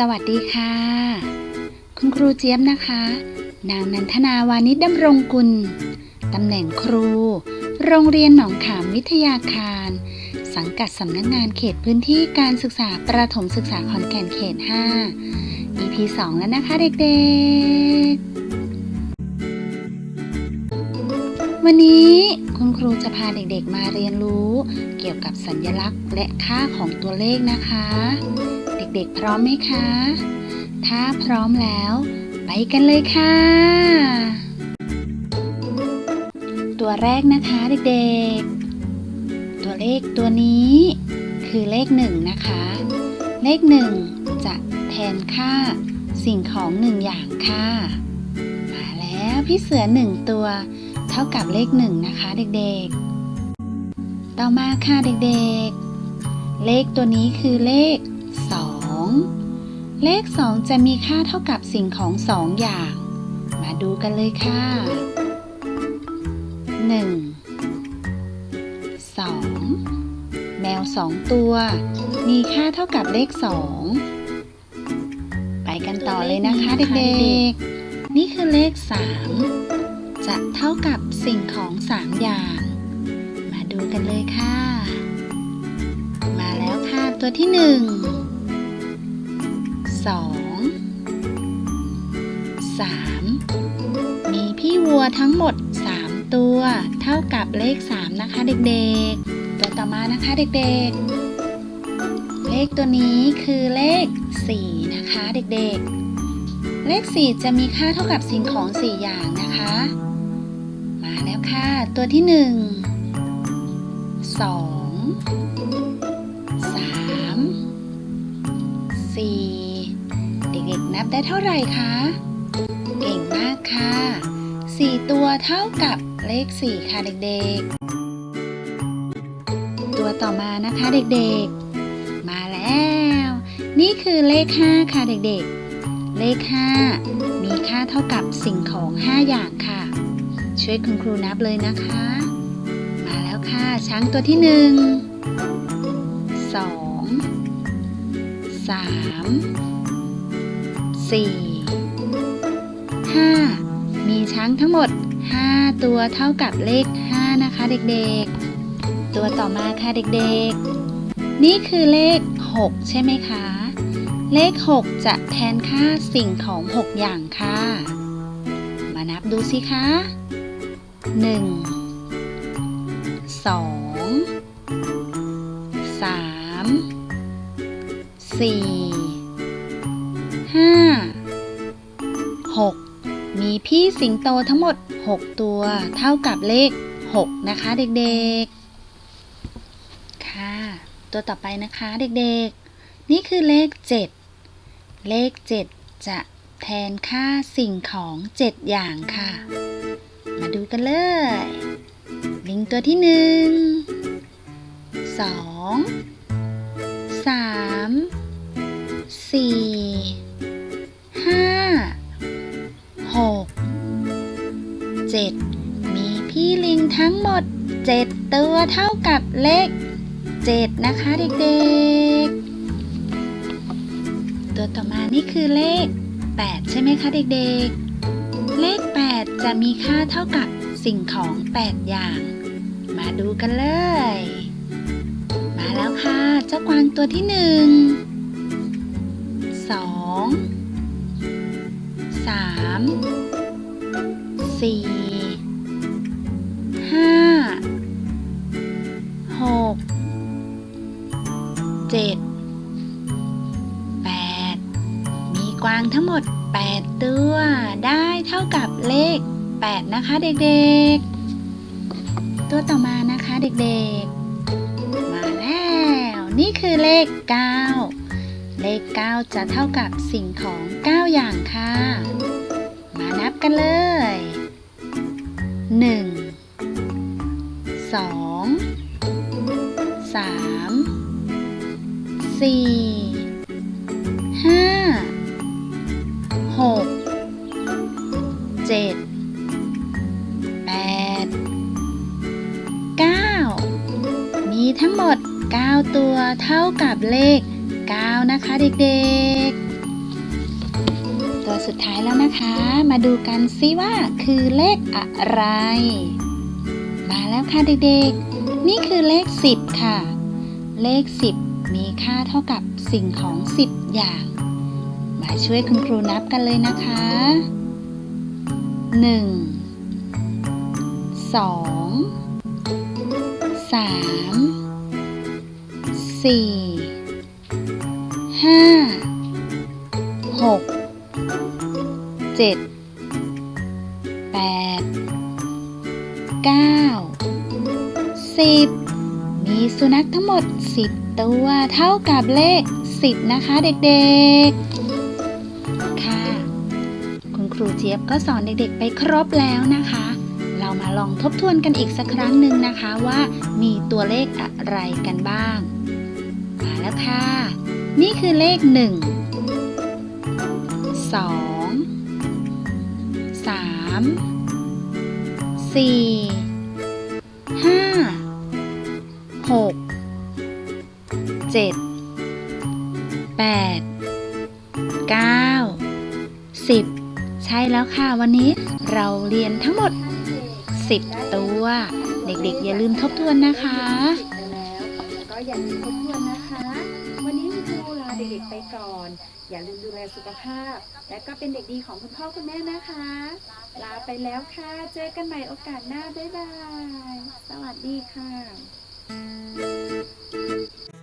สวัสดีค่ะ คุณครูเจี๊ยบนะคะ นางนันทนาวานิชดำรงกุลตำแหน่งครู โรงเรียนหนองขามวิทยาคาร สังกัดสำนักงานเขตพื้นที่การศึกษาประถมศึกษาขอนแก่นเขต 5 EP 2 แล้วนะคะเด็กๆ วันนี้คุณครูจะพาเด็กๆมาเรียนรู้ เกี่ยวกับสัญลักษณ์และค่าของตัวเลขนะคะ ด็กๆ พร้อมไหมคะ ถ้าพร้อมแล้ว ไปกันเลยค่ะ ตัวแรกนะคะเด็กๆ ตัวเลขตัวนี้ คือเลขหนึ่งนะคะ เลขหนึ่งจะแทนค่าสิ่งของหนึ่งอย่างค่ะ มาแล้วพี่เสือหนึ่งตัว เท่ากับเลขหนึ่งนะคะเด็กๆ ต่อมาค่ะเด็กๆเลขตัวนี้คือเลข 2 เลข 2 จะมีค่าเท่ากับสิ่งของ 2 อย่าง มาดูกันเลยค่ะ 1 2 แมว 2 ตัว มีค่าเท่ากับเลข 2 ไปกันต่อเลยนะคะเด็กๆ นี่คือเลข 3 จะเท่ากับสิ่งของ 3 อย่าง มาดูกันเลยค่ะ มาแล้วค่ะตัวที่ 1 2 3มีพี่วัวทั้งหมด 3 ตัว เท่ากับเลข 3 นะคะเด็กๆ ตัวต่อมานะคะเด็กๆ เลขตัวนี้คือเลข 4 นะคะเด็กๆ เลข 4 จะมีค่าเท่ากับสิ่งของ 4 อย่างนะคะ มาแล้วค่ะ ตัวที่ 1 2 3สี่ ด็กๆ นับได้เท่าไหร่คะ เก่งมากค่ะสี่ตัวเท่ากับเลขสี่ค่ะเด็กๆ ตัวต่อมานะคะเด็กๆ มาแล้ว นี่คือเลขห้าค่ะเด็กๆ เลขห้ามีค่าเท่ากับสิ่งของห้าอย่างค่ะ ช่วยคุณครูนับเลยนะคะ มาแล้วค่ะ ช้างตัวที่หนึ่ง สองสามสี่ห้ามีช้างทั้งหมด 5 ตัวเท่ากับเลข 5 นะคะเด็กๆ ตัวต่อมาค่ะเด็กๆ นี่คือเลข 6 ใช่ไหมคะ เลข 6 จะแทนค่าสิ่งของ 6 อย่างค่ะ มานับดูสิคะ 1 2 3สี่ ห้าหกมีพี่สิงโตทั้งหมด 6 ตัว เท่ากับเลข 6 นะคะเด็กๆ ค่ะ ตัวต่อไปนะคะเด็กๆ นี่คือเลข 7 เลข 7 จะแทนค่าสิ่งของ 7 อย่างค่ะ มาดูกันเลย ลิงตัวที่ 1 2 3 4 เจ็ดมีพี่ลิงทั้งหมดเจ็ดตัวเท่ากับเลขเจ็ดนะคะเด็กๆ ตัวต่อมานี่คือเลข8ใช่ไหมคะเด็กๆ เลข8จะมีค่าเท่ากับสิ่งของ8อย่าง มาดูกันเลย มาแล้วค่ะเจ้ากวางตัวที่หนึ่งสองสาม สี่ห้าหกเจ็ดแปดมีกวางทั้งหมด8ตัว ได้เท่ากับเลข8นะคะเด็กๆ ตัวต่อมานะคะเด็กๆ มาแล้ว นี่คือเลข9เลข9จะเท่ากับสิ่งของ9อย่างค่ะ มานับกันเลย หนึ่งสองสามสี่ห้าหกเจ็ดแปดเก้ามีทั้งหมดเก้าตัวเท่ากับเลขเก้านะคะเด็กๆ สุดท้ายแล้วนะคะ มาดูกันซิว่าคือเลขอะไร มาแล้วค่ะเด็กๆ นี่คือเลข 10 ค่ะ เลข 10 มีค่าเท่ากับสิ่งของ 10 อย่าง มาช่วยคุณครูนับกันเลยนะคะ 1 2 3 4ห้าหก เจ็ดแปดเก้าสิบมีสุนัขทั้งหมดสิบตัวเท่ากับเลขสิบนะคะเด็กๆ ค่ะ คุณครูเจี๊ยบก็สอนเด็กๆไปครบแล้วนะคะ เรามาลองทบทวนกันอีกสักครั้งหนึ่งนะคะว่ามีตัวเลขอะไรกันบ้าง มาแล้วค่ะ นี่คือเลขหนึ่งสอง สามสี่ห้าหกเจ็ดแปดเก้าสิบใช่แล้วค่ะวันนี้เราเรียนทั้งหมดสิบตัว เด็กๆ อย่าลืมทบทวนนะคะก็อย่าลืมทบทวนนะคะ เด็กๆไปก่อน อย่าลืมดูแลสุขภาพ และก็เป็นเด็กดีของคุณพ่อคุณแม่นะคะ ลาไปแล้วค่ะ เจอกันใหม่โอกาสหน้า บ๊ายบาย สวัสดีค่ะ